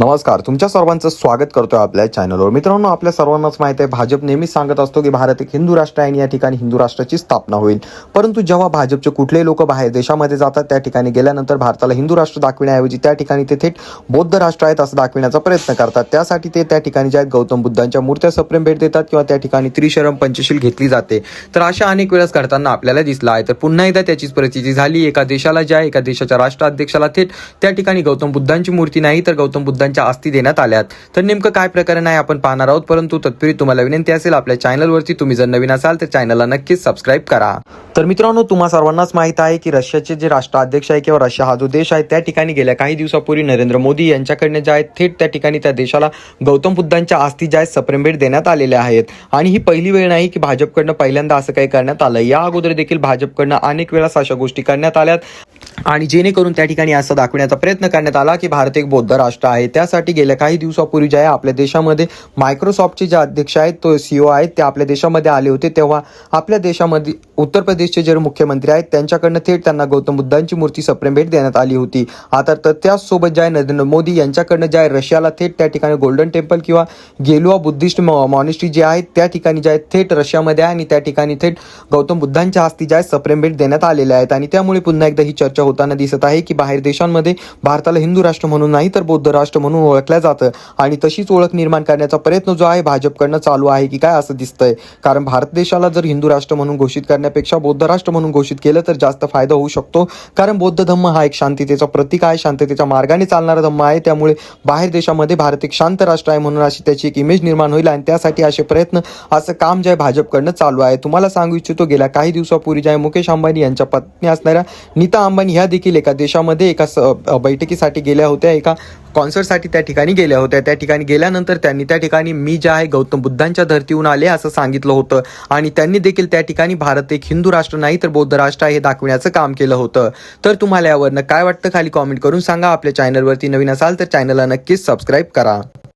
नमस्कार तुमच्या सर्वांचं स्वागत करतोय आपल्या चॅनलवर मित्रांनो आपल्या सर्वांनाच माहिती आहे भाजप नेहमीच सांगत असतो की भारत एक हिंदू राष्ट्र आहे आणि या ठिकाणी हिंदू राष्ट्राची स्थापना होईल. परंतु जेव्हा भाजपचे कुठलेही लोक बाहेर देशामध्ये जातात त्या ठिकाणी गेल्यानंतर भारताला हिंदू राष्ट्र दाखविण्याऐवजी त्या ठिकाणी ते थेट बौद्ध राष्ट्र आहेत असं दाखविण्याचा प्रयत्न करतात. त्यासाठी ते त्या ठिकाणी जे आहेत गौतम बुद्धांच्या मूर्त्या सप्रेम भेट देतात किंवा त्या ठिकाणी त्रिशरम पंचशील घेतली जाते. तर अशा अनेक वेळेस करताना आपल्याला दिसला आहे. तर पुन्हा एकदा त्याचीच परिस्थिती झाली. एका देशाला ज्या एका देशाच्या राष्ट्राध्यक्षाला थेट त्या ठिकाणी गौतम बुद्धांची मूर्ती नाही तर गौतम बुद्धांची बुद्धांच्या अस्थी देण्यात आल्यात. तर नेमकं काय प्रकरण आहे आपण पाहणार आहोत परंतु तत्पूर्वी तुम्हाला विनंती असेल आपल्या चॅनलवरती तुम्ही जर नवीन असाल तर चॅनलला नक्कीच सबस्क्राईब करा. तर मित्रांनो तुम्हा सर्वांनाच माहीत आहे की रशियाचे जे राष्ट्राध्यक्ष आहे किंवा रशिया हा जो देश आहे त्या ठिकाणी गेल्या काही दिवसापूर्वी नरेंद्र मोदी यांच्याकडनं जे आहेत थेट त्या ठिकाणी त्या देशाला गौतम बुद्धांच्या अस्थी ज्या आहेत सप्रेम भेट देण्यात आलेल्या आहेत. आणि ही पहिली वेळ नाही की भाजपकडनं पहिल्यांदा असं काही करण्यात आलं. या अगोदर देखील भाजपकडनं अनेक वेळा अशा गोष्टी करण्यात आल्यात. आणि जेणेकरून त्या ठिकाणी असं दाखवण्याचा प्रयत्न करण्यात आला की भारत एक बौद्ध राष्ट्र आहे. त्यासाठी गेल्या काही दिवसापूर्वी जे आहे आपल्या देशामध्ये मायक्रोसॉफ्टचे जे अध्यक्ष आहेत तो सीओ आहेत ते आपल्या देशामध्ये आले होते. तेव्हा आपल्या देशामध्ये उत्तर प्रदेशचे जे मुख्यमंत्री आहेत त्यांच्याकडनं थेट त्यांना गौतम बुद्धांची मूर्ती सप्रेम भेट देण्यात आली होती. आता तर त्याचसोबत ज्या नरेंद्र मोदी यांच्याकडनं ज्या आहे रशियाला थेट त्या ठिकाणी गोल्डन टेम्पल किंवा गेलुआ बुद्धिस्ट मॉनिस्ट्री जे आहेत त्या ठिकाणी जे आहेत थेट रशियामध्ये आहे आणि त्या ठिकाणी थेट गौतम बुद्धांच्या हस्ती ज्या आहेत सप्रेम भेट देण्यात आलेल्या आहेत. आणि त्यामुळे पुन्हा एकदा ही चर्चा होताना दिसत आहे की बाहेर देशांमध्ये भारताला हिंदू राष्ट्र म्हणून नाही तर बौद्ध राष्ट्र म्हणून ओळखलं जातं. आणि तशीच ओळख निर्माण करण्याचा प्रयत्न जो आहे भाजपकडनं चालू आहे की काय असं दिसतंय. कारण भारत देशाला जर हिंदू राष्ट्र म्हणून घोषित करण्यापेक्षा बौद्ध राष्ट्र म्हणून घोषित केलं तर जास्त फायदा होऊ शकतो. कारण बौद्ध धम्म हा एक शांततेचा प्रतीक आहे. शांततेच्या मार्गाने चालणारा धम्म आहे. त्यामुळे बाहेर देशामध्ये भारत एक शांत राष्ट्र आहे म्हणून अशी त्याची एक इमेज निर्माण होईल आणि त्यासाठी असे प्रयत्न असं काम जे आहे भाजपकडनं चालू आहे. तुम्हाला सांगू इच्छितो गेल्या काही दिवसापूर्वी जे मुकेश अंबानी यांच्या पत्नी असणाऱ्या नीता अंबानी ह्या देखील एका देशामध्ये एका स- बैठकीसाठी गेल्या होत्या. एका कॉन्सर्टसाठी त्या ठिकाणी गेल्या होत्या. त्या ठिकाणी गेल्यानंतर त्यांनी त्या ठिकाणी मी जे आहे गौतम बुद्धांच्या धर्तीहून आले असं सांगितलं होतं. आणि त्यांनी देखील त्या ठिकाणी भारत एक एक हिंदू राष्ट्र नाही तर बौद्ध राष्ट्र आहे हे दाखवण्याचं काम केलं होतं. तर तुम्हाला यावरनं काय वाटतं खाली कॉमेंट करून सांगा. आपल्या चॅनलवरती नवीन असाल तर चॅनलला नक्कीच सबस्क्राईब करा.